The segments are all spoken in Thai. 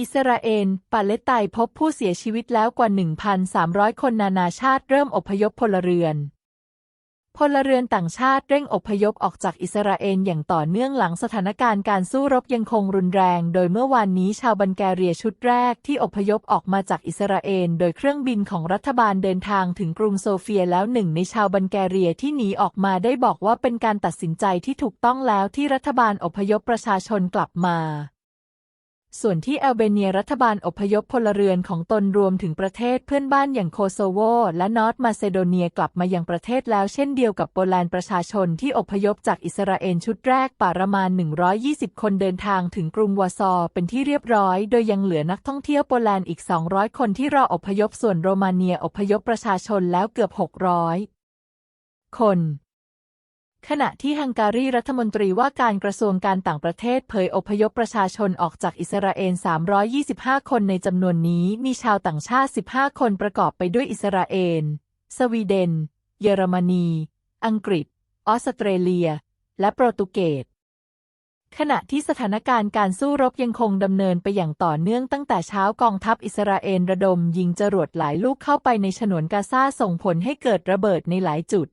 อิสราเอลปาเลสไตน์พบผู้เสียชีวิตแล้วกว่า 1,300 คนนานาชาติเริ่มอพยพพลเรือน พลเรือนต่างชาติเร่งอพยพออกจากอิสราเอลอย่างต่อเนื่องหลังสถานการณ์การสู้รบยังคงรุนแรง โดยเมื่อวานนี้ชาวบัลแกเรียชุดแรกที่อพยพออกมาจากอิสราเอลโดยเครื่องบินของรัฐบาลเดินทางถึงกรุงโซเฟียแล้วหนึ่งในชาวบัลแกเรียที่หนีออกมาได้บอกว่าเป็นการตัดสินใจที่ถูกต้องแล้วที่รัฐบาลอพยพประชาชนกลับมา ส่วนที่แอลเบเนียรัฐบาลอพยพพลเรือนของตนรวมถึงประเทศเพื่อนบ้านอย่างโคโซโว และนอร์ทมาเซโดเนียกลับมายังประเทศแล้วเช่นเดียวกับโปแลนด์ประชาชนที่อพยพจากอิสราเอลชุดแรกประมาณ 120 คนเดินทางถึงกรุงวาซอเป็นที่เรียบร้อย โดยยังเหลือนักท่องเที่ยวโปแลนด์อีก 200 คนที่รออพยพส่วนโรมาเนียอพยพประชาชนแล้วเกือบ 600 คน ขณะที่ฮังการีรัฐมนตรีว่าการกระทรวงการต่างประเทศเผยอพยพประชาชนออกจากอิสราเอล 325 คนในจำนวนนี้มีชาวต่างชาติ 15 คนประกอบไปด้วยอิสราเอล สวีเดน เยอรมนี อังกฤษ ออสเตรเลีย และโปรตุเกส ขณะที่สถานการณ์การสู้รบยังคงดำเนินไปอย่างต่อเนื่องตั้งแต่เช้ากองทัพอิสราเอลระดมยิงจรวดหลายลูกเข้าไปในฉนวนกาซาส่งผลให้เกิดระเบิดในหลายจุด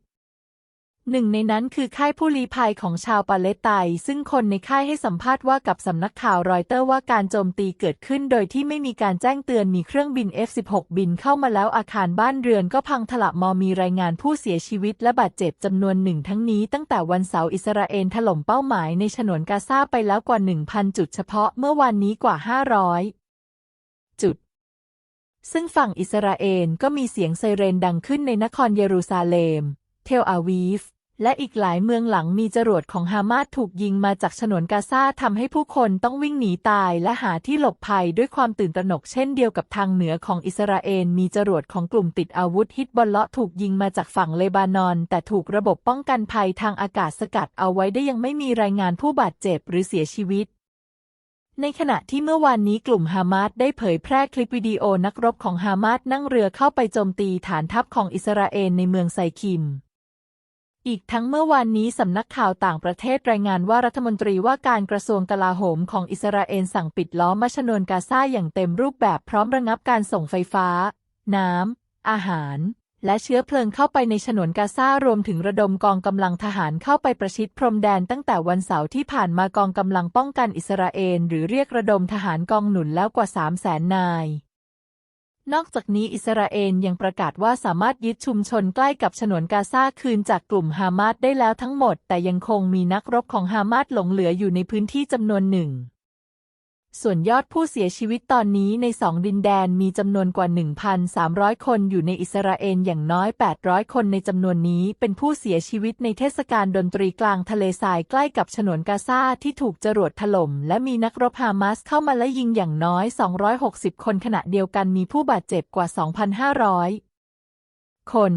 หนึ่งในนั้นคือค่ายผู้ลี้ภัยของชาวปาเลสไตน์ซึ่งคนในค่ายให้สัมภาษณ์ว่ากับสำนักข่าวรอยเตอร์ว่าการโจมตีเกิดขึ้นโดยที่ไม่มีการแจ้งเตือนมีเครื่องบิน F-16 บินเข้ามาแล้วอาคารบ้านเรือนก็พังถล่มมอมีรายงานผู้เสียชีวิตและบาดเจ็บจำนวนหนึ่งทั้งนี้ตั้งแต่วันเสาร์อิสราเอลถล่มเป้าหมายในฉนวนกาซาไปแล้วกว่า 1,000 จุดเฉพาะเมื่อวานนี้กว่า 500 จุดซึ่งฝั่งอิสราเอลก็มีเสียงไซเรนดังขึ้นในนครเยรูซาเล็ม เทลอาวีฟ และอีกหลายเมืองหลังมีจรวดของฮามาสถูกยิงมาจากฉนวนกาซาทำให้ผู้คนต้องวิ่งหนีตายและหาที่หลบภัยด้วยความตื่นตระหนกเช่นเดียวกับทางเหนือของอิสราเอลมีจรวดของกลุ่มติดอาวุธฮิตบอลเลาะถูกยิงมาจากฝั่งเลบานอน แต่ถูกระบบป้องกันภัยทางอากาศสกัดเอาไว้ได้ยังไม่มีรายงานผู้บาดเจ็บหรือเสียชีวิตในขณะที่เมื่อวานนี้กลุ่มฮามาสได้เผยแพร่คลิปวิดีโอนักรบของฮามาสนั่งเรือเข้าไปโจมตีฐานทัพของอิสราเอลในเมืองไซคิม อีกทั้งเมื่อวานนี้สำนักข่าวต่างประเทศรายงานว่ารัฐมนตรีว่าการกระทรวงกลาโหมของอิสราเอลสั่งปิดล้อมมัชนวนกาซาอย่างเต็มรูปแบบพร้อมระงับการส่งไฟฟ้า น้ำ อาหาร และเชื้อเพลิงเข้าไปในฉนวนกาซารวมถึงระดมกองกำลังทหารเข้าไปประชิดพรมแดนตั้งแต่วันเสาร์ที่ผ่านมากองกำลังป้องกันอิสราเอลหรือเรียกระดมทหารกองหนุนแล้วกว่า3 0 0แสนนาย นอกจากนี้อิสราเอลยังประกาศว่าสามารถยึดชุมชนใกล้กับฉนวนกาซาคืนจากกลุ่มฮามาสได้แล้วทั้งหมด แต่ยังคงมีนักรบของฮามาสหลงเหลืออยู่ในพื้นที่จำนวนหนึ่ง ส่วนยอดผู้เสียชีวิตตอนนี้ในสองดินแดนมีจำนวนกว่า 1,300 คนอยู่ในอิสราเอลอย่างน้อย 800 คนในจำนวนนี้เป็นผู้เสียชีวิตในเทศกาลดนตรีกลางทะเลทรายใกล้กับฉนวนกาซาที่ถูกจรวดถล่มและมีนักรบฮามาสเข้ามาและยิงอย่างน้อย 260 คนขณะเดียวกันมีผู้บาดเจ็บกว่า 2,500 คน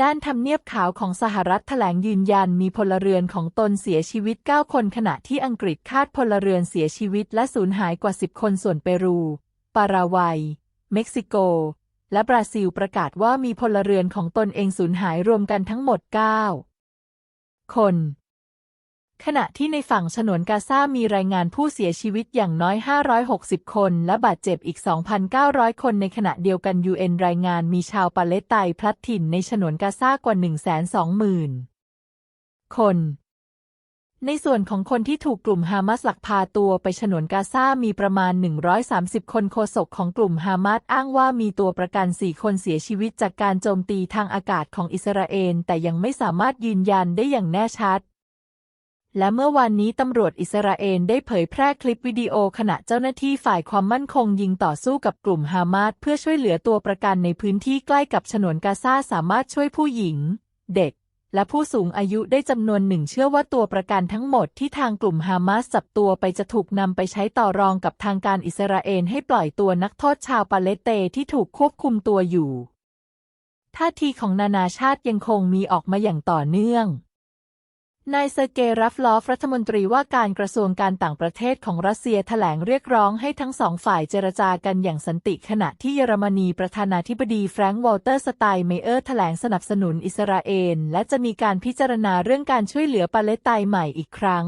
ด้านทำเนียบขาวของสหรัฐแถลงยืนยันมีพลเรือนของตนเสียชีวิต 9 คนขณะที่อังกฤษคาดพลเรือนเสียชีวิตและสูญหายกว่า 10 คนส่วนเปรู ปาราไวัย เม็กซิโก และบราซิลประกาศว่ามีพลเรือนของตนเองสูญหายรวมกันทั้งหมด 9 คน ขณะที่ในฝั่งฉนวนกาซามีรายงานผู้เสียชีวิตอย่างน้อย 560 คน และบาดเจ็บอีก 2,900 คนในขณะเดียวกัน UN รายงานมีชาวปาเลสไตน์พลัดถิ่นในฉนวนกาซากว่า 120,000 คน ในส่วนของคนที่ถูกกลุ่มฮามาสลักพาตัวไปฉนวนกาซามีประมาณ 130 คนโฆษกของกลุ่มฮามาสอ้างว่ามีตัวประกัน 4 คนเสียชีวิตจากการโจมตีทางอากาศของอิสราเอลแต่ยังไม่สามารถยืนยันได้อย่างแน่ชัด และเมื่อวานนี้ตำรวจอิสราเอลได้เผยแพร่คลิปวิดีโอขณะเจ้าหน้าที่ฝ่ายความมั่นคงยิงต่อสู้กับกลุ่มฮามาสเพื่อช่วยเหลือตัวประกันในพื้นที่ใกล้กับฉนวนกาซาสามารถช่วยผู้หญิง เด็ก และผู้สูงอายุได้จำนวนหนึ่งเชื่อว่าตัวประกันทั้งหมดที่ทางกลุ่มฮามาสจับตัวไปจะถูกนำไปใช้ต่อรองกับทางการอิสราเอลให้ปล่อยตัวนักโทษชาวปาเลสไตน์ที่ถูกควบคุมตัวอยู่ท่าทีของนานาชาติยังคงมีออกมาอย่างต่อเนื่อง นายเซอร์เกย์รัฟลอฟรัฐมนตรีว่าการกระทรวงการต่างประเทศของรัสเซียแถลงเรียกร้องให้ทั้งสองฝ่ายเจรจากันอย่างสันติขณะที่เยอรมนีประธานาธิบดีแฟรงค์วอลเตอร์สไตน์เมเออร์แถลงสนับสนุนอิสราเอลและจะมีการพิจารณาเรื่องการช่วยเหลือปาเลสไตน์ใหม่อีกครั้ง